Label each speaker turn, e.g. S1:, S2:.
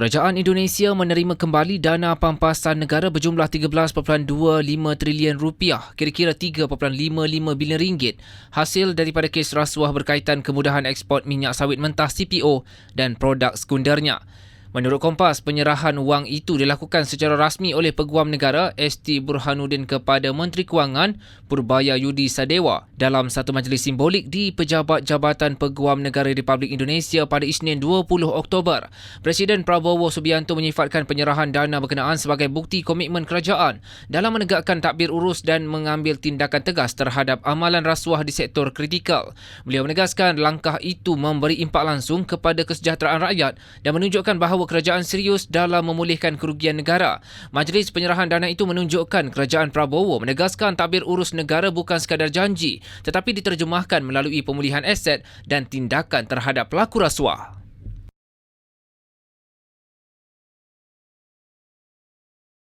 S1: Kerajaan Indonesia menerima kembali dana pampasan negara berjumlah 13.25 trilion rupiah, kira-kira 3.55 bilion ringgit, hasil daripada kes rasuah berkaitan kemudahan ekspor minyak sawit mentah CPO dan produk sekundernya. Menurut Kompas, penyerahan wang itu dilakukan secara rasmi oleh Peguam Negara ST Burhanuddin kepada Menteri Kewangan Purbaya Yudi Sadewa dalam satu majlis simbolik di Pejabat Jabatan Peguam Negara Republik Indonesia pada Isnin 20 Oktober. Presiden Prabowo Subianto menyifatkan penyerahan dana berkenaan sebagai bukti komitmen kerajaan dalam menegakkan takbir urus dan mengambil tindakan tegas terhadap amalan rasuah di sektor kritikal. Beliau menegaskan langkah itu memberi impak langsung kepada kesejahteraan rakyat dan menunjukkan bahawa bahawa kerajaan serius dalam memulihkan kerugian negara. Majlis penyerahan dana itu menunjukkan kerajaan Prabowo menegaskan tabir urus negara bukan sekadar janji tetapi diterjemahkan melalui pemulihan aset dan tindakan terhadap pelaku rasuah.